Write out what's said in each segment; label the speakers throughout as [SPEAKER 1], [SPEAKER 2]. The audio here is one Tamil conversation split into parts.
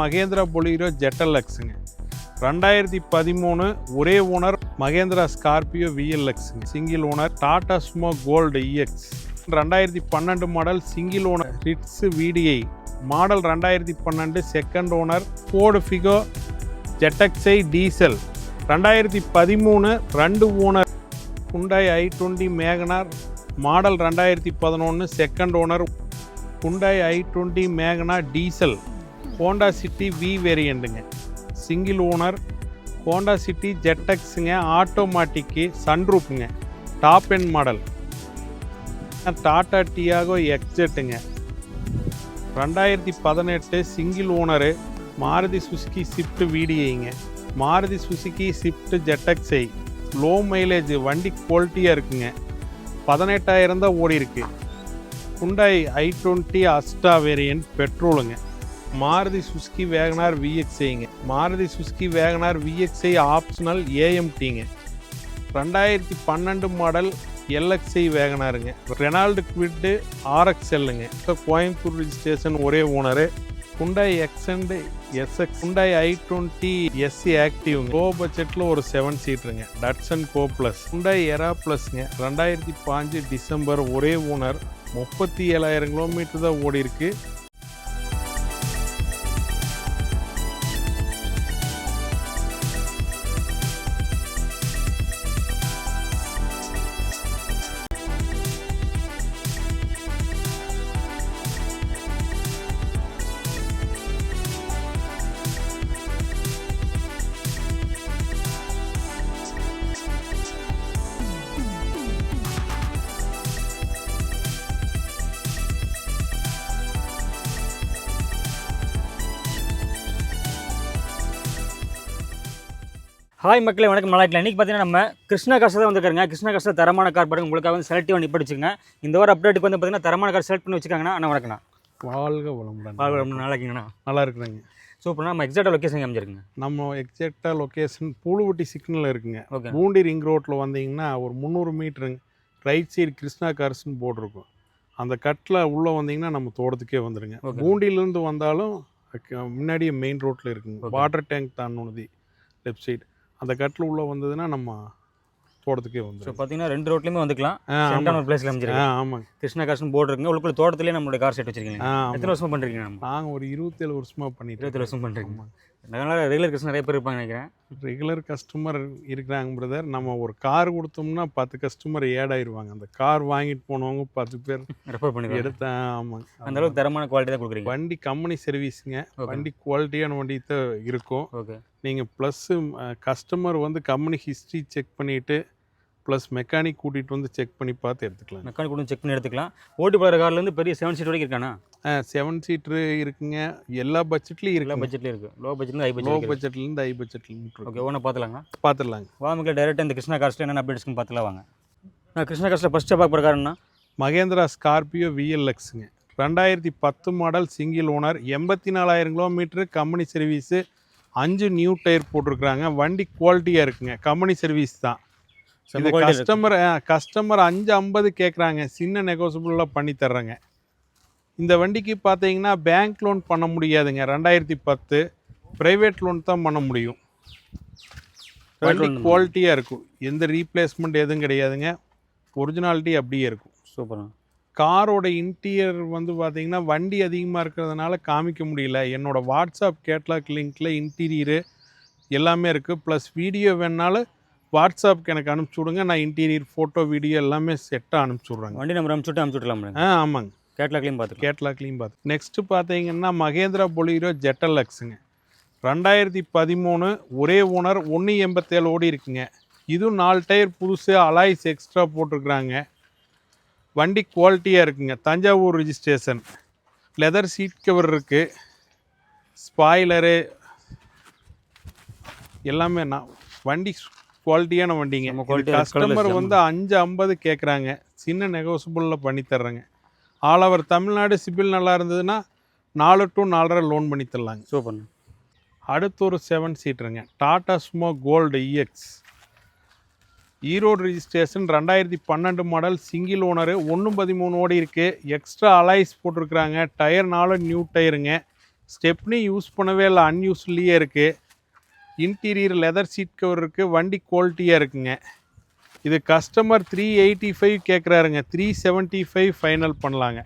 [SPEAKER 1] மகேந்திரா பொலீரோ ஜெட்டலக்ஸுங்க. ரெண்டாயிரத்தி பதிமூணு ஒரே owner Mahindra Scorpio விஎல்எக்ஸுங்க. Single owner Tata Sumo gold EX ரெண்டாயிரத்தி பன்னெண்டு model single owner Ritz VDI. Model ரெண்டாயிரத்தி பன்னெண்டு செகண்ட் ஓனர் ஃபோர்டு ஃபிகோ ஜெட்டக்ஸை டீசல். ரெண்டாயிரத்தி பதிமூணு ரெண்டு owner Hyundai i twenty Magna. Model ரெண்டாயிரத்தி பதினொன்று second owner Hyundai i twenty Magna diesel. Honda City V வேரியண்ட்டுங்க single owner Honda City ஜெட்டக்ஸுங்க automatic சன்ரூப்புங்க top end model Tata Tiago எக்ஸெட்டுங்க ரெண்டாயிரத்தி பதினெட்டு single owner Maruti Suzuki Swift விடிஐங்க Maruti Suzuki Swift ஜெட்டக்ஸை லோ மைலேஜ் வண்டி குவாலிட்டியாக இருக்குங்க. பதினெட்டாயிரம் தான் ஓடி இருக்கு Hyundai i twenty Asta variant பெட்ரோலுங்க Maruti Suzuki Wagon R விஎக்ஸ்ஐங்க Maruti Suzuki Wagon R V X I optional ஏஎம்டிங்க ரெண்டாயிரத்தி பன்னெண்டு மாடல் எல்எக்ஸ்ஐ வேகனாருங்க. ரெனால்டு குவிட்டு ஆர்எக்ஸ்எல்லுங்க இப்போ கோயம்புத்தூர் ரிஜிஸ்ட்ரேஷன் ஒரே owner Hyundai Xcent S X Hyundai i twenty SC active கோ பட்ஜெட்டில் ஒரு seven சீட்ருங்க Datsun Go plus Hyundai Era ப்ளஸ்ங்க ரெண்டாயிரத்தி பாஞ்சு டிசம்பர் ஒரே ஓனர் முப்பத்தி ஏழாயிரம் கிலோமீட்டர் தான் ஓடி இருக்கு
[SPEAKER 2] ஹாய் மக்களே வணக்கம். இருக்கலாம் இன்றைக்கி பார்த்தீங்கன்னா நம்ம கிருஷ்ணா காசு தான் வந்துருக்காங்க கிருஷ்ணா காசு தரமான கார் பாருங்க. உங்களுக்காக வந்து செலக்டிவ் பண்ணி படிச்சுங்க இந்த வாரம் அப்டேட்டுக்கு வந்து பார்த்தீங்கன்னா தரமான கார் செலக்ட் பண்ணி வச்சுக்காங்கண்ணா அண்ணா வணக்கண்ணா
[SPEAKER 1] வாழ்க வளமுடன்.
[SPEAKER 2] வாழ்க வளமுடன், நல்லா இருக்கீங்கண்ணா.
[SPEAKER 1] நல்லா இருக்கிறேங்க.
[SPEAKER 2] சூப்பர்ண்ணா. நம்ம எக்ஸாக்டாக லொக்கேஷன் அமைஞ்சிருக்குங்க
[SPEAKER 1] நம்ம எக்ஸாக்டாக லொக்கேஷன் பூலுவட்டி சிக்னல் இருக்குங்க.
[SPEAKER 2] ஓகே.
[SPEAKER 1] பூண்டி ரிங் ரோட்டில் வந்தீங்கன்னா ஒரு முந்நூறு மீட்டருங்க ரைட் சைடு கிருஷ்ணா கார்ஸ்னு போட்டிருக்கும் அந்த கட்டில் உள்ளே வந்தீங்கன்னா நம்ம தோட்டத்துக்கே வந்துடுங்க. பூண்டியிலேருந்து வந்தாலும் முன்னாடியே மெயின் ரோட்டில் இருக்குங்க. வாட்டர் டேங்க் தாண்டணுதி லெஃப்ட் சைடு அந்த கட்டில் உள்ளே வந்ததுன்னா நம்ம தோட்டத்துக்கே
[SPEAKER 2] ஸோ
[SPEAKER 1] வந்துடும்
[SPEAKER 2] பார்த்தீங்கன்னா ரெண்டு ரோட்லையுமே வந்துக்கலாம். சென்டான ஒரு பிளேஸில்
[SPEAKER 1] ஆ
[SPEAKER 2] அமைஞ்சிருக்கு.
[SPEAKER 1] ஆமாங்க
[SPEAKER 2] கிருஷ்ணா காசுன்னு போர்டு இருக்குங்க. உள்ளுக்குள்ள தோட்டத்திலே நம்மளோட கார் செட் வச்சிருக்கீங்க. எத்தனை
[SPEAKER 1] ஆமாம்
[SPEAKER 2] வருஷமா பண்ணுறீங்க நம்ம?
[SPEAKER 1] நாங்கள் ஒரு இருபத்தேழு வருஷமாக பண்ணிட்டு
[SPEAKER 2] இருபத்தி வருஷம் பண்ணுறீங்க. அதனால ரெகுலர் கிருஷ்ணா நிறைய பேர் இருப்பாங்க நினைக்கிறேன்.
[SPEAKER 1] ரெகுலர் கஸ்டமர் இருக்கிறாங்க பிரதர் நம்ம ஒரு கார் கொடுத்தோம்னா பத்து கஸ்டமர் ஏட் ஆயிருவாங்க. அந்த கார் வாங்கிட்டு போனவங்க பத்து பேர்
[SPEAKER 2] ரெஃபர் பண்ணி
[SPEAKER 1] எடுத்த ஆமாங்க
[SPEAKER 2] அந்த அளவுக்கு தரமான குவாலிட்டி தான் கொடுக்குறீங்க.
[SPEAKER 1] வண்டி கம்பெனி சர்வீஸுங்க. வண்டி குவாலிட்டியான வண்டி தான் இருக்கும்.
[SPEAKER 2] ஓகே
[SPEAKER 1] நீங்கள் ப்ளஸ்ஸு கஸ்டமர் வந்து கம்பெனி ஹிஸ்ட்ரி செக் பண்ணிவிட்டு ப்ளஸ் மெக்கானிக் கூட்டிகிட்டு வந்து செக் பண்ணி பார்த்து எடுத்துக்கலாம்.
[SPEAKER 2] மெக்கானிக் கூட செக் பண்ணி எடுத்துக்கலாம். ஓட்டி போகிற கார்லேருந்து பெரிய செவன் சீட் வரைக்கும் இருக்காண்ணா
[SPEAKER 1] செவன் சீட்ரு இருக்குங்க. எல்லா பட்ஜெட்லேயும்
[SPEAKER 2] எல்லா பட்ஜெட்லேயும் இருக்குது லோ பட்ஜெட்லேருந்து ஹை
[SPEAKER 1] லோ
[SPEAKER 2] பட்ஜெட்
[SPEAKER 1] பட்ஜெட்லேருந்து ஹை பட்ஜெட்லேருந்து
[SPEAKER 2] ஓகே ஒன்று பார்த்துலாங்க
[SPEAKER 1] பார்த்துடலாங்க.
[SPEAKER 2] வாமிக்கல டேரெக்டாக இந்த கிருஷ்ணா காஸ்ட்டில் என்னென்ன அப்டேட்ஸ்னு பார்த்துலாம் வாங்க. நான் கிருஷ்ணா காஸ்ட்டில் ஃபஸ்ட்டு பார்க்க போகிறக்காரண்ணா
[SPEAKER 1] மகேந்திரா ஸ்கார்பியோ விஎல்எக்ஸுங்க ரெண்டாயிரத்தி பத்து மாடல் சிங்கிள் ஓனர் எண்பத்தி நாலாயிரம் கிலோமீட்டரு கம்பெனி சர்வீஸு அஞ்சு நியூ டயர் போட்டிருக்கிறாங்க. வண்டி குவாலிட்டியாக இருக்குங்க. கம்பெனி சர்வீஸ் தான்.
[SPEAKER 2] இருக்கு.
[SPEAKER 1] கஸ்டமர் கஸ்டமர் அஞ்சு ஐம்பது கேட்குறாங்க சின்ன நெகோசிபிளாக பண்ணி தர்றேங்க. இந்த வண்டிக்கு பார்த்தீங்கன்னா பேங்க் லோன் பண்ண முடியாதுங்க. ரெண்டாயிரத்தி பத்து ப்ரைவேட் லோன் தான் பண்ண முடியும். வண்டி குவாலிட்டியாக இருக்கும். எந்த ரீப்ளேஸ்மெண்ட் எதுவும் கிடையாதுங்க. ஒரிஜினாலிட்டி அப்படியே இருக்கும்.
[SPEAKER 2] சூப்பர்ண்ணா.
[SPEAKER 1] காரோட இன்டீரியர் வந்து பார்த்தீங்கன்னா வண்டி அதிகமாக இருக்கிறதுனால காமிக்க முடியல. என்னோட வாட்ஸ்அப் கேட்லாக் லிங்க்கில் இன்டீரியரு எல்லாமே இருக்குது ப்ளஸ் வீடியோ வேணாலும் வாட்ஸ்அப்க்கு எனக்கு அனுப்பிச்சி விடுங்க நான் இன்டீரியர் ஃபோட்டோ வீடியோ எல்லாமே செட்டாக அனுப்பிச்சி விட்றேங்க
[SPEAKER 2] வண்டி நம்பர் அனுப்பிச்சுட்டு அனுப்பிச்சுட்லாம்
[SPEAKER 1] ஆ ஆமாங்க.
[SPEAKER 2] கேட்லாக்லையும் பார்த்துக்கலாம்.
[SPEAKER 1] கேட்லாக்லேயும் பார்த்து நெக்ஸ்ட்டு பார்த்தீங்கன்னா மகேந்திரா பொலீரோ ஜெட்டலக்ஸுங்க. ரெண்டாயிரத்தி பதிமூணு ஒரே ஓனர் ஒன்று எண்பத்தேழு ஓடி இருக்குங்க. இதுவும் நாலு டயர் புதுசு அலாய்ஸ் எக்ஸ்ட்ரா போட்டிருக்கிறாங்க. வண்டி குவாலிட்டியாக இருக்குங்க. Thanjavur registration leather seat cover இருக்குது ஸ்பாய்லரு எல்லாமே நான் வண்டி குவாலிட்டியான வண்டிங்க. கஸ்டமர் வந்து அஞ்சு ஐம்பது கேட்குறாங்க சின்ன நெகோசிபிளில் பண்ணி தர்றேங்க. ஆல் ஓவர் தமிழ்நாடு சிபில் நல்லா இருந்ததுன்னா நாலு டு நாலரை லோன் பண்ணி தரலாங்க.
[SPEAKER 2] சூப்பர்ண்ணா
[SPEAKER 1] அடுத்து ஒரு seven சீட்டருங்க Tata Sumo Gold E X Erode registration ரெண்டாயிரத்தி பன்னெண்டு மாடல் சிங்கிள் ஓனரு ஒன்று பதிமூணு ஓடி இருக்குது எக்ஸ்ட்ரா அலைஸ் போட்டிருக்கிறாங்க. டயர் நாலு நியூ டயருங்க ஸ்டெப்னி யூஸ் பண்ணவே இல்லை. அன்யூஸ்லேயே இருக்குது இன்டீரியர் லெதர் சீட் கவர் இருக்குது வண்டி குவாலிட்டியாக இருக்குங்க. இது கஸ்டமர் த்ரீ எயிட்டி ஃபைவ் கேட்குறாருங்க த்ரீ செவன்ட்டி ஃபைவ் ஃபைனல் பண்ணலாங்க.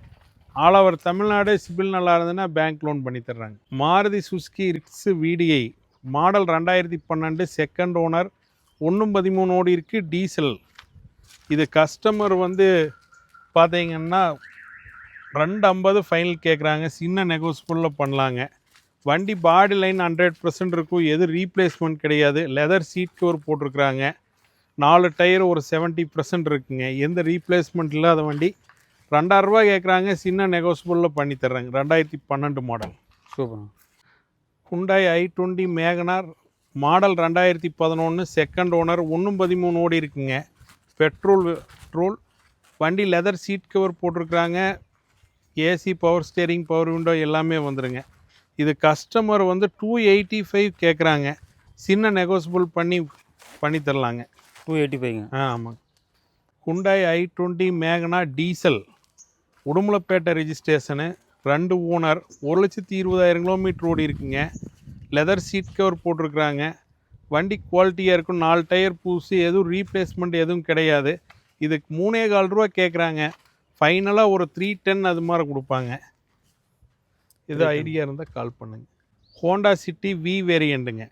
[SPEAKER 1] ஆல் ஓவர் தமிழ்நாடு சிபில் நல்லா இருந்ததுன்னா பேங்க் லோன் பண்ணி தர்றாங்க. Maruti Suzuki Ritz V D I model ரெண்டாயிரத்தி பன்னெண்டு செகண்ட் ஓனர் ஒன்றும் பதிமூணு ஓடி இருக்குது டீசல் இது கஸ்டமர் வந்து பார்த்தீங்கன்னா ரெண்டு ஐம்பது ஃபைனல் கேட்குறாங்க சின்ன நெகோசியபிளில் பண்ணலாங்க. வண்டி பாடி லைன் ஹண்ட்ரட் பர்சன்ட் இருக்கும். எது ரீப்ளேஸ்மெண்ட் கிடையாது. லெதர் சீட் கவர் போட்டிருக்கிறாங்க. நாலு டயர் ஒரு செவன்ட்டி பர்சன்ட் இருக்குங்க. எந்த ரீப்ளேஸ்மெண்ட் இல்லாத வண்டி. ரெண்டாயிரரூபா கேட்குறாங்க. சின்ன நெகோசியபிளில் பண்ணி தர்றாங்க. ரெண்டாயிரத்தி பன்னெண்டு model
[SPEAKER 2] super
[SPEAKER 1] Hyundai i twenty Magna model ரெண்டாயிரத்தி பதினொன்று செகண்ட் ஓனர் ஒன்றும் பதிமூணு ஓடி இருக்குங்க. பெட்ரோல் பெட்ரோல் வண்டி லெதர் சீட் கவர் போட்டிருக்கிறாங்க. AC power steering power window எல்லாமே வந்துருங்க. இது கஸ்டமர் வந்து டூ எயிட்டி ஃபைவ் கேட்குறாங்க சின்ன நெகோசியபிள் பண்ணி பண்ணி தரலாங்க.
[SPEAKER 2] டூ எயிட்டி ஃபைவ்ங்க
[SPEAKER 1] ஆ ஆமாங்க Hyundai i twenty Magna diesel. Udumalaipettai registration ரெண்டு ஓனர் ஒரு லட்சத்தி இருபதாயிரம் கிலோமீட்டர் ஓடி இருக்குங்க. லெதர் சீட் கவர் போட்டிருக்கிறாங்க. வண்டி குவாலிட்டியாக இருக்கும். நாலு டயர் பூசு எதுவும் ரீப்ளேஸ்மெண்ட் எதுவும் கிடையாது. இதுக்கு மூணே கால் ரூபா கேட்குறாங்க ஃபைனலாக ஒரு த்ரீ டென் அது மாதிரி கொடுப்பாங்க. இது ஐடியா இருந்தால் கால் பண்ணுங்க. ஹோண்டா சிட்டி வி வேரியண்ட்டுங்க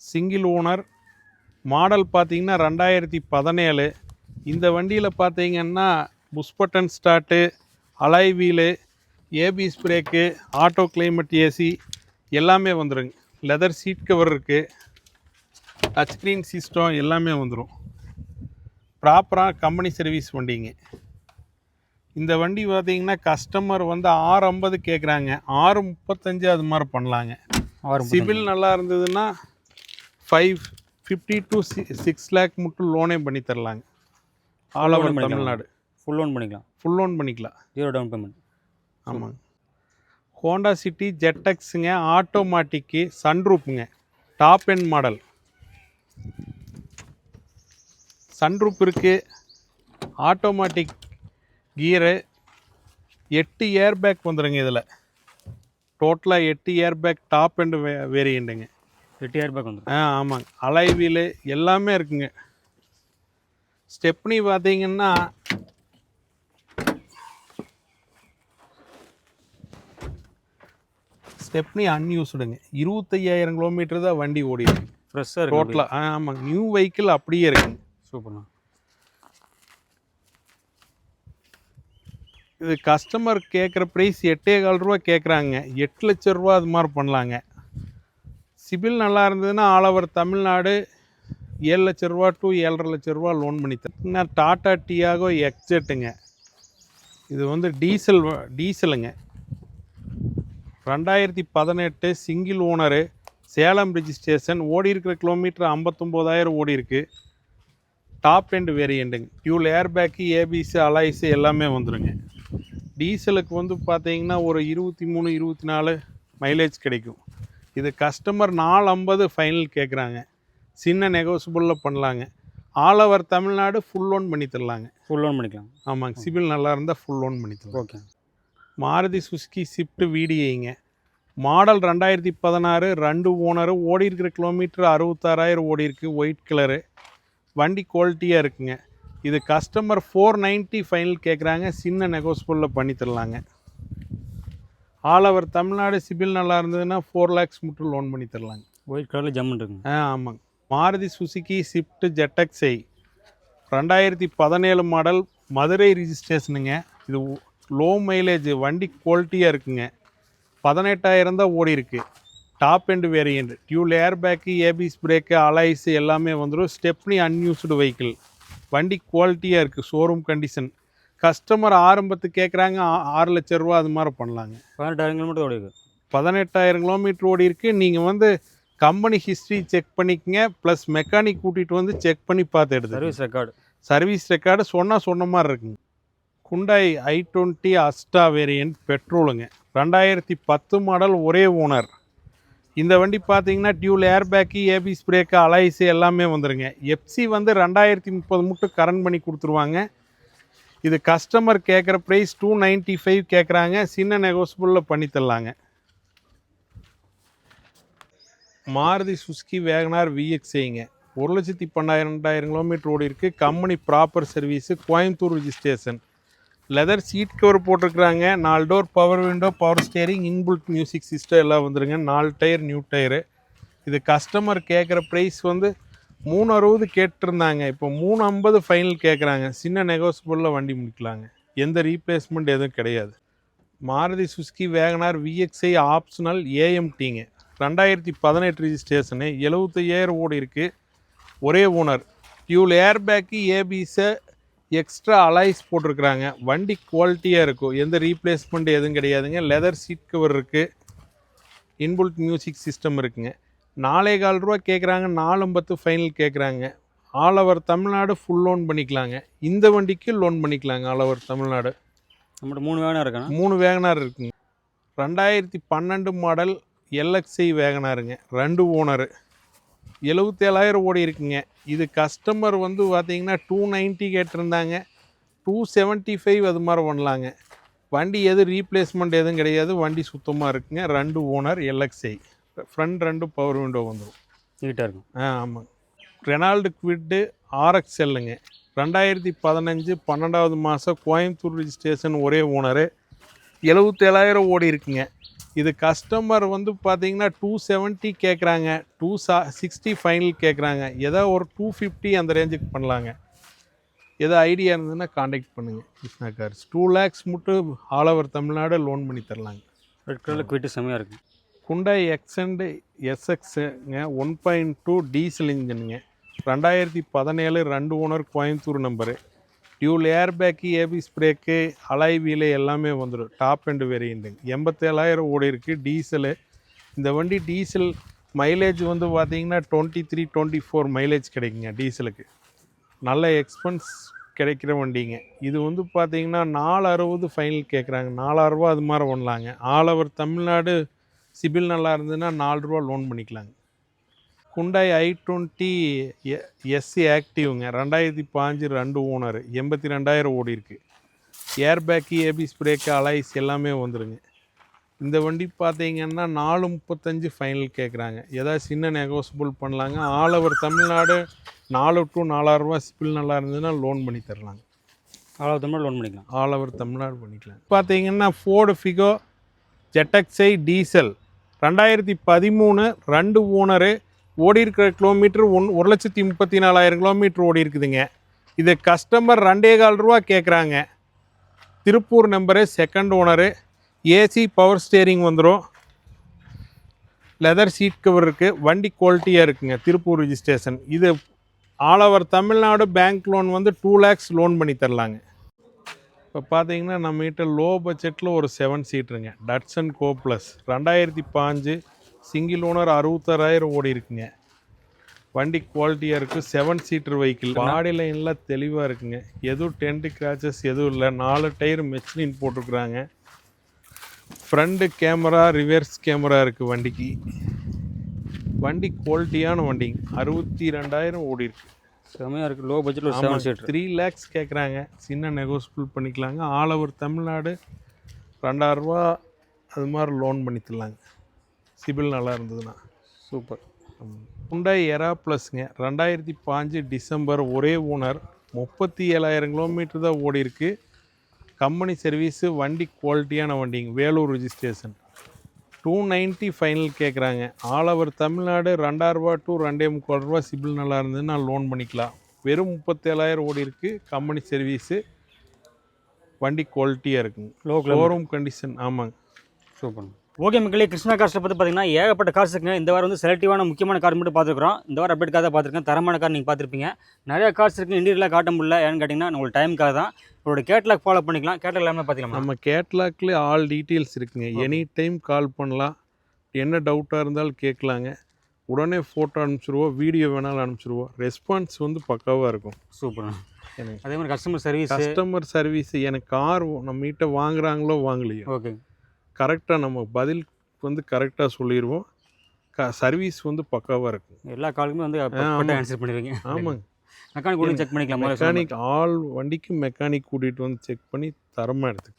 [SPEAKER 1] சிங்கிள் ஓனர் மாடல் பார்த்தீங்கன்னா ரெண்டாயிரத்தி பதினேழு. இந்த வண்டியில் பார்த்தீங்கன்னா push button start alloy wheel ABS brake auto climate AC எல்லாமே வந்துருங்க. லெதர் சீட் கவர் இருக்குது டச் ஸ்க்ரீன் சிஸ்டம் எல்லாமே வந்துடும் ப்ராப்பராக கம்பெனி சர்வீஸ் வண்டிங்க. இந்த வண்டி பார்த்தீங்கன்னா கஸ்டமர் வந்து ஆறு ஐம்பது கேட்குறாங்க ஆறு முப்பத்தஞ்சு அது மாதிரி பண்ணலாங்க. சிபில் நல்லா இருந்ததுன்னா five fifty to six lakh மட்டும் லோனே பண்ணி தரலாங்க. All over. Tamil Nadu.
[SPEAKER 2] Full loan பண்ணிக்கலாம்.
[SPEAKER 1] ஃபுல் லோன் பண்ணிக்கலாம்.
[SPEAKER 2] ஜீரோ டவுன் பேமெண்ட்
[SPEAKER 1] ஆமாங்க. ஹோண்டா சிட்டி ஜெட்டெக்ஸுங்க ஆட்டோமேட்டிக்கு சன்ரூப்புங்க டாப் எண்ட் மாடல் சன்ரூப் இருக்குது ஆட்டோமேட்டிக் கியரு எட்டு ஏர் பேக் வந்துடுங்க இதில் டோட்டலாக எட்டு ஏர் பேக் டாப் எண்ட் வே வேரியண்ட்டுங்க
[SPEAKER 2] எட்டாயிரம் ரூபாய்க்கு வந்துடும்
[SPEAKER 1] ஆ ஆமாங்க. அலை வீலு எல்லாமே இருக்குங்க. ஸ்டெப்னி பார்த்தீங்கன்னா ஸ்டெப்னி அன்யூஸ்டுங்க இருபத்தையாயிரம் கிலோமீட்டர் தான் வண்டி ஓடி இருக்கு.
[SPEAKER 2] ஃப்ரெஷ்ஷாக
[SPEAKER 1] டோட்டலாக ஆ ஆமாங்க. நியூ வெஹிக்கிள் அப்படியே இருக்குங்க.
[SPEAKER 2] சூப்பர்ண்ணா
[SPEAKER 1] இது கஸ்டமர் கேட்குற ப்ரைஸ் எட்டே கால் ரூபா கேட்குறாங்க எட்டு லட்ச ரூபா அது மாதிரி பண்ணலாங்க. சிபில் நல்லா இருந்ததுன்னா ஆல் ஓவர் தமிழ்நாடு ஏழு லட்ச ரூபா டு ஏழரை லட்ச ரூபா லோன் பண்ணி தரேன் டாட்டா டியாகோ எக்ஸெட்டுங்க. இது வந்து டீசல் டீசலுங்க. ரெண்டாயிரத்தி பதினெட்டு சிங்கிள் ஓனரு சேலம் ரிஜிஸ்ட்ரேஷன் ஓடி இருக்கிற கிலோமீட்டர் ஐம்பத்தொம்போதாயிரம் ஓடி இருக்குது top end வேரியண்ட்டுங்க dual air bag ABS alloys எல்லாமே வந்துடுங்க டீசலுக்கு வந்து பார்த்தீங்கன்னா ஒரு இருபத்தி மூணு இருபத்தி நாலு மைலேஜ் கிடைக்கும். இது கஸ்டமர் நாலு ஐம்பது ஃபைனல் கேட்குறாங்க சின்ன நெகோசியபிளில் பண்ணலாங்க. All over Tamil Nadu full loan பண்ணி தரலாங்க.
[SPEAKER 2] ஃபுல் லோன் பண்ணிக்கலாம்.
[SPEAKER 1] ஆமாங்க. சிபில் நல்லா இருந்தால் ஃபுல் லோன் பண்ணி தரலாம்.
[SPEAKER 2] ஓகே
[SPEAKER 1] மாருதி சுஸ்கி ஸ்விஃப்ட் விடிஐங்க மாடல் ரெண்டாயிரத்தி பதினாறு ரெண்டு ஓனரு ஓடி இருக்கிற கிலோமீட்டர் அறுபத்தாறாயிரம் ஓடி இருக்கு ஒயிட் கலரு வண்டி குவாலிட்டியாக இருக்குங்க. இது கஸ்டமர் ஃபோர் நைன்ட்டி ஃபைனல் கேட்குறாங்க சின்ன நெகோசியபிளில் பண்ணி தரலாங்க. All over Tamil Nadu CIBIL four இருந்ததுன்னா ஃபோர் லேக்ஸ் மட்டும் லோன் பண்ணி தரலாங்க.
[SPEAKER 2] ஒயிட் கலரில் ஜம்முன் இருக்குங்க.
[SPEAKER 1] ஆ ஆமாங்க. மாருதி சுசுகி ஸ்விஃப்ட் ஜெட்டக்ஸை ரெண்டாயிரத்தி பதினேழு மாடல் மதுரை ரிஜிஸ்ட்ரேஷனுங்க இது லோ மைலேஜ் வண்டி குவாலிட்டியாக இருக்குங்க. பதினெட்டாயிரம் தான் ஓடி இருக்கு. Top end variant dual air bag ABS brake alloys எல்லாமே வந்துடும் ஸ்டெப்னி அன்யூஸ்டு வெஹிக்கிள் வண்டி குவாலிட்டியாக இருக்குது ஷோரூம் கண்டிஷன் கஸ்டமர் ஆரம்பத்து கேட்குறாங்க ஆறு லட்ச ரூபா அது மாதிரி பண்ணலாங்க.
[SPEAKER 2] பதினெட்டாயிரம் கிலோமீட்டர் ஓடி இருக்கு.
[SPEAKER 1] பதினெட்டாயிரம் கிலோமீட்டர் ஓடி இருக்கு. நீங்கள் வந்து கம்பெனி ஹிஸ்ட்ரி செக் பண்ணிக்கங்க ப்ளஸ் மெக்கானிக் கூட்டிகிட்டு வந்து செக் பண்ணி பார்த்து எடுத்து
[SPEAKER 2] சர்வீஸ் ரெக்கார்டு
[SPEAKER 1] சர்வீஸ் ரெக்கார்டு சொன்னால் சொன்ன மாதிரி இருக்குங்க. குண்டாய் ஐ டுவெண்ட்டி அஸ்டா வேரியன்ட் பெட்ரோலுங்க ரெண்டாயிரத்தி பத்து மாடல் ஒரே ஓனர் இந்த வண்டி பார்த்தீங்கன்னா dual air bag ABS brake alloys எல்லாமே வந்துடுங்க எப்சி வந்து ரெண்டாயிரத்தி முப்பது மட்டும் கரண்ட் பண்ணி கொடுத்துருவாங்க. இது கஸ்டமர் கேட்குற ப்ரைஸ் டூ நைன்ட்டி ஃபைவ் கேட்குறாங்க சின்ன நெகோசிபிளில் பண்ணித்தரலாங்க மாருதி சுஸ்கி வேகனார் விஎக்ஸைங்க ஒரு லட்சத்தி பன்னெண்டாயிரம் ரெண்டாயிரம் கிலோமீட்டர் ஓடி இருக்குது company proper service Coimbatore registration leather seat cover போட்டிருக்கிறாங்க. நாலு door power window power steering inbuilt music system எல்லாம் வந்துருங்க. நாலு டயர் நியூ டயரு இது கஸ்டமர் கேட்குற ப்ரைஸ் வந்து மூணு அறுபது கேட்டிருந்தாங்க. இப்போ மூணு ஐம்பது ஃபைனல் கேட்குறாங்க சின்ன நெகோசியபிளில் வண்டி முடிக்கலாங்க. எந்த ரீப்ளேஸ்மெண்ட் எதுவும் கிடையாது. Maruti Suzuki Wagon R V X I optional ஏஎம்டிங்க ரெண்டாயிரத்தி பதினெட்டு ரிஜிஸ்ட்ரேஷனு எழுபத்தையாயிரம் ஓடி இருக்குது ஒரே ஓனர் டியூல் ஏர் பேக்கு ஏபிஸை எக்ஸ்ட்ரா அலைஸ் போட்டிருக்கிறாங்க. வண்டி குவாலிட்டியாக இருக்கும். எந்த ரீப்ளேஸ்மெண்ட் எதுவும் கிடையாதுங்க. லெதர் சீட் கவர் இருக்குது இன்புல்ட் மியூசிக் சிஸ்டம் இருக்குங்க. நாலே கால் ரூபா கேட்குறாங்க நாலு பத்து ஃபைனல் கேட்குறாங்க all over Tamil Nadu full loan பண்ணிக்கலாங்க. இந்த வண்டிக்கு லோன் பண்ணிக்கலாங்க. All over Tamil Nadu.
[SPEAKER 2] நம்மகிட்ட மூணு வேணும் இருக்கணும்
[SPEAKER 1] மூணு வேகனார் இருக்குங்க. ரெண்டாயிரத்தி பன்னெண்டு மாடல் எல்எக்ஸ்ஐ வேகனாருங்க. ரெண்டு ஓனரு எழுபத்தேழாயிரம் ஓடி இருக்குங்க. இது கஸ்டமர் வந்து பார்த்தீங்கன்னா டூ நைன்ட்டி கேட்டிருந்தாங்க. டூ செவன்ட்டி ஃபைவ் அது மாதிரி பண்ணலாங்க. வண்டி எது ரீப்ளேஸ்மெண்ட் எதுவும் கிடையாது. வண்டி சுத்தமாக இருக்குங்க. ரெண்டு ஓனர் எல்எக்ஸ்ஐ ஃப்ரண்ட் ரெண்டு பவர் விண்டோ வந்துடும்
[SPEAKER 2] நீட்டாக இருக்கும்.
[SPEAKER 1] ஆ ஆமாங்க ரெனால்டு குவிட்டு ஆர்எக்ஸ் எல்லுங்க ரெண்டாயிரத்தி பதினஞ்சு பன்னெண்டாவது மாதம் கோயம்புத்தூர் ரிஜிஸ்ட்ரேஷன் ஒரே ஓனரு எழுபத்தேழாயிரம் ஓடி இருக்குங்க. இது கஸ்டமர் வந்து பார்த்தீங்கன்னா டூ செவன்ட்டி கேட்குறாங்க டூ சா சிக்ஸ்டி ஃபைனல் கேட்குறாங்க ஏதோ ஒரு டூ ஃபிஃப்டி அந்த ரேஞ்சுக்கு பண்ணலாங்க. ஏதோ ஐடியா இருந்ததுன்னா காண்டாக்ட் பண்ணுங்கள் கிருஷ்ணா கார்ஸ் டூ லேக்ஸ் மட்டும் ஆல் ஓவர் தமிழ்நாடு லோன் பண்ணி தரலாங்க.
[SPEAKER 2] ரெட் கலரில் குவிட்டு செம்மையாக இருக்கும்
[SPEAKER 1] குண்டாய் எக்ஸண்டு எஸ்எக்ஸுங்க ஒன் பாயிண்ட் டூ டீசல் இன்ஜினுங்க ரெண்டாயிரத்தி பதினேழு ரெண்டு owner Coimbatore number dual air bag ABS brake alloy wheel எல்லாமே வந்துடும் டாப் அண்டு வேரியண்ட்டுங்க எண்பத்தேழாயிரம் ஓடி இருக்குது டீசலு இந்த வண்டி டீசல் மைலேஜ் வந்து பார்த்தீங்கன்னா twenty three twenty four mileage கிடைக்குங்க டீசலுக்கு நல்ல எக்ஸ்பென்ஸ் கிடைக்கிற வண்டிங்க. இது வந்து பார்த்திங்கன்னா நாலு அறுபது ஃபைனல் கேட்குறாங்க நாலாயிரரூபா அது மாதிரி பண்ணலாங்க ஆல் ஓவர் தமிழ்நாடு சிபில் நல்லா இருந்ததுன்னா நாலு ரூபா லோன் பண்ணிக்கலாங்க. குண்டாய் ஐ டுவெண்ட்டி எஸ்சி ஆக்டிவ்ங்க ரெண்டாயிரத்தி பாஞ்சு ரெண்டு ஓனர் எண்பத்தி ரெண்டாயிரம் ஓடி இருக்கு air bag ABS brake alloys எல்லாமே வந்துருங்க. இந்த வண்டி பார்த்தீங்கன்னா நாலு முப்பத்தஞ்சு ஃபைனல் கேட்குறாங்க ஏதாவது சின்ன நெகோசியபிள் பண்ணலாங்க. ஆல் ஓவர் தமிழ்நாடு நாலு டு நாலாயிரரூபா சிபில் நல்லா இருந்ததுன்னா லோன் பண்ணி தரலாங்க.
[SPEAKER 2] அவ்வளோ தமிழ் லோன் பண்ணிக்கலாம்.
[SPEAKER 1] ஆல் ஓவர் தமிழ்நாடு பண்ணிக்கலாம். பார்த்தீங்கன்னா ஃபோர்டு ஃபிகோ ஜெட்டக்ஸை டீசல் ரெண்டாயிரத்தி பதிமூணு ரெண்டு ஓனரு ஓடி இருக்கிற கிலோமீட்டர் ஒன் ஒரு லட்சத்தி முப்பத்தி நாலாயிரம் கிலோமீட்டர் ஓடி இருக்குதுங்க இது கஸ்டமர் ரெண்டே கால் ரூபா கேட்குறாங்க Tiruppur number second owner A C power steering வந்துடும் லெதர் சீட் கவர் இருக்குது வண்டி குவாலிட்டியாக இருக்குங்க. திருப்பூர் ரிஜிஸ்ட்ரேஷன் இது all over Tamil Nadu bank loan வந்து டூ லேக்ஸ் லோன் பண்ணி தரலாங்க. இப்போ பார்த்தீங்கன்னா நம்மகிட்ட லோ பட்ஜெட்டில் ஒரு செவன் சீட்ருங்க டட்சன் கோ ப்ளஸ் ரெண்டாயிரத்தி பாஞ்சு சிங்கிள் ஓனர் அறுபத்தாறாயிரம் ஓடி இருக்குங்க. வண்டி குவாலிட்டியாக இருக்குது செவன் சீட்டர் வெஹிக்கிள் பாடி லைன்லாம் தெளிவாக இருக்குங்க. எதுவும் டென்ட் கிராச்சஸ் எதுவும் இல்லை. நாலு டயர் மெச்சினின் போட்டிருக்குறாங்க. ஃப்ரண்ட்டு கேமரா ரிவர்ஸ் கேமரா இருக்குது வண்டிக்கு. வண்டி குவாலிட்டியான வண்டிங்க அறுபத்தி ரெண்டாயிரம் ஓடி இருக்கு.
[SPEAKER 2] செம்மையாக இருக்குது லோ பட்ஜெட்டில் ஒரு செவன் சீட்டர்
[SPEAKER 1] த்ரீ லேக்ஸ் கேட்குறாங்க சின்ன நெகோசியபிள் பண்ணிக்கலாங்க. ஆல் ஓவர் தமிழ்நாடு ரெண்டாயிரரூபா அது மாதிரி லோன் பண்ணி தரலாங்க சிபில் நல்லா இருந்ததுன்னா
[SPEAKER 2] சூப்பர்
[SPEAKER 1] ஹுண்டாய் எரா ப்ளஸ்ங்க. ரெண்டாயிரத்தி பாஞ்சு டிசம்பர் ஒரே ஓனர். முப்பத்தி ஏழாயிரம் கிலோமீட்டர் தான் ஓடி இருக்கு கம்பெனி சர்வீஸு வண்டி குவாலிட்டியான வண்டிங்க. Vellore registration. Two ninety final கேட்குறாங்க ஆல் ஓவர் தமிழ்நாடு ரெண்டாயிரரூபா டு ரெண்டே முக்கால் ரூபா சிபில் நல்லா இருந்ததுன்னா லோன் பண்ணிக்கலாம். வெறும் முப்பத்தேழாயிரம் ஓடி இருக்கு கம்பெனி சர்வீஸு வண்டி குவாலிட்டியாக இருக்குங்க.
[SPEAKER 2] லோ
[SPEAKER 1] ஷோரூம் கண்டிஷன் ஆமாங்க.
[SPEAKER 2] சூப்பர் ஓகே மக்களே கிருஷ்ணா கார்ஸை பற்றி பார்த்தீங்கன்னா ஏகப்பட்ட கார்ஸ் இருக்குங்க. இந்த வாரம் வந்து செலக்டிவான முக்கியமான கார் மட்டும் பார்த்துருக்கோம் இந்த வாரம் அப்டேட் தான் பார்த்துருக்கேன். தரமான கார் நீங்கள் பார்த்துருப்பீங்க. நிறைய கார்ஸ் இருக்குது இன்டீரியலாக காட்ட முடியல. ஏன்னு கேட்டிங்கன்னா உங்களுக்கு டைமுக்காக தான். உங்களோட கேட்லாக் ஃபாலோ பண்ணிக்கலாம். கேட்லாக் எல்லாமே பார்த்துக்கலாம்?
[SPEAKER 1] நம்ம கேட்லாக்ல ஆல் டீட்டெயில்ஸ் இருக்குங்க. எனி டைம் கால் பண்ணலாம். என்ன டவுட்டாக இருந்தாலும் கேட்கலாங்க. உடனே ஃபோட்டோ அனுப்பிச்சிருவோம். வீடியோ வேணாலும் அனுப்பிச்சிருவோம். ரெஸ்பான்ஸ் வந்து பக்காவாக இருக்கும்.
[SPEAKER 2] சூப்பர்
[SPEAKER 1] எனக்கு
[SPEAKER 2] அதே மாதிரி கஸ்டமர் சர்வீஸ்
[SPEAKER 1] கஸ்டமர் சர்வீஸ் எனக்கு கார் நம்ம கிட்ட வாங்குறாங்களோ வாங்கலையோ.
[SPEAKER 2] ஓகே
[SPEAKER 1] கரெக்டாக நம்ம பதில் வந்து கரெக்டாக சொல்லிடுவோம். க சர்வீஸ் வந்து பக்காவாக இருக்கும்.
[SPEAKER 2] எல்லா காலுக்குமே வந்து. ஆன்சர் பண்ணிடுவீங்க.
[SPEAKER 1] ஆமாங்க.
[SPEAKER 2] மெக்கானிக் கூட செக் பண்ணிக்கலாம்
[SPEAKER 1] மெக்கானிக் ஆல் வண்டிக்கு மெக்கானிக் கூட்டிகிட்டு வந்து செக் பண்ணி தரமாக எடுத்து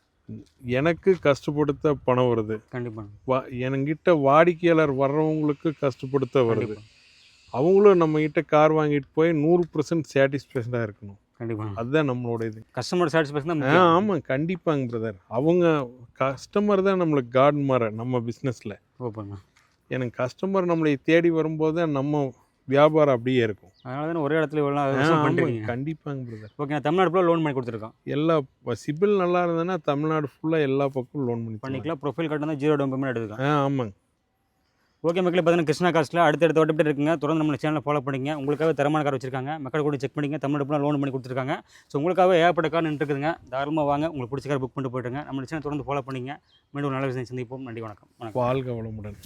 [SPEAKER 1] எனக்கு கஷ்டப்படுத்த பணம் வருது.
[SPEAKER 2] கண்டிப்பாக
[SPEAKER 1] என்கிட்ட வாடிக்கையாளர் வர்றவங்களுக்கு கஷ்டப்படுத்த வருது. அவங்களும் நம்ம கிட்ட கார் வாங்கிட்டு போய் நூறு பர்சன்ட் சாட்டிஸ்ஃபேக்ஷனாக இருக்கணும்.
[SPEAKER 2] கண்டிப்பாக
[SPEAKER 1] அதுதான் நம்மளோட இது.
[SPEAKER 2] Customer satisfaction.
[SPEAKER 1] ஆமாம் கண்டிப்பாங்க பிரதர் அவங்க கஸ்டமர் தான் நம்மளுக்கு கார்டு மாற நம்ம பிஸ்னஸில் எனக்கு கஸ்டமர் நம்மளை தேடி வரும்போது தான் நம்ம வியாபாரம் அப்படியே இருக்கும்.
[SPEAKER 2] அதனால தானே ஒரே இடத்துல பண்ணுறீங்க
[SPEAKER 1] கண்டிப்பாங்க பிரதர்
[SPEAKER 2] ஓகே தமிழ்நாடு ஃபுல்லாக லோன் பண்ணி கொடுத்துருக்கோம்.
[SPEAKER 1] எல்லா சிபில் நல்லா இருந்ததுன்னா தமிழ்நாடு ஃபுல்லாக எல்லா பக்கமும் லோன் பண்ணி.
[SPEAKER 2] பண்ணிக்கலாம். ப்ரொஃபைல் தான் ஜீரோ டவுன் பேமெண்ட் எடுத்துக்கலாம்.
[SPEAKER 1] ஆ ஆமாங்க.
[SPEAKER 2] ஓகே மக்களே பார்த்தீங்கன்னா கிருஷ்ணா காஸ்ட்டில் அடுத்தடுத்த ஓட்டப்பட்டு இருக்குங்க. தொடர்ந்து நம்ம சேனலை ஃபாலோ பண்ணிங்க உங்களுக்காக தரமான கார் வச்சிருக்காங்க. மக்கள் கூட செக் பண்ணிங்க தமிழ் ஃபுல்லாக லோன் பண்ணி கொடுத்துருக்காங்க. ஸோ உங்களுக்காக ஏகப்பட்ட கார் நின்றுருக்குதுங்க தாராளமாக வாங்க. உங்களுக்கு பிடிச்ச கார் புக் பண்ணிட்டு போயிட்டுங்க நம்ம சேனல் தொடர்ந்து ஃபாலோ பண்ணிங்க மீண்டும் ஒரு நல்ல விஷயம் சந்திப்போம். நன்றி வணக்கம். வணக்கம்.
[SPEAKER 1] வாழ்க வளமுடன்.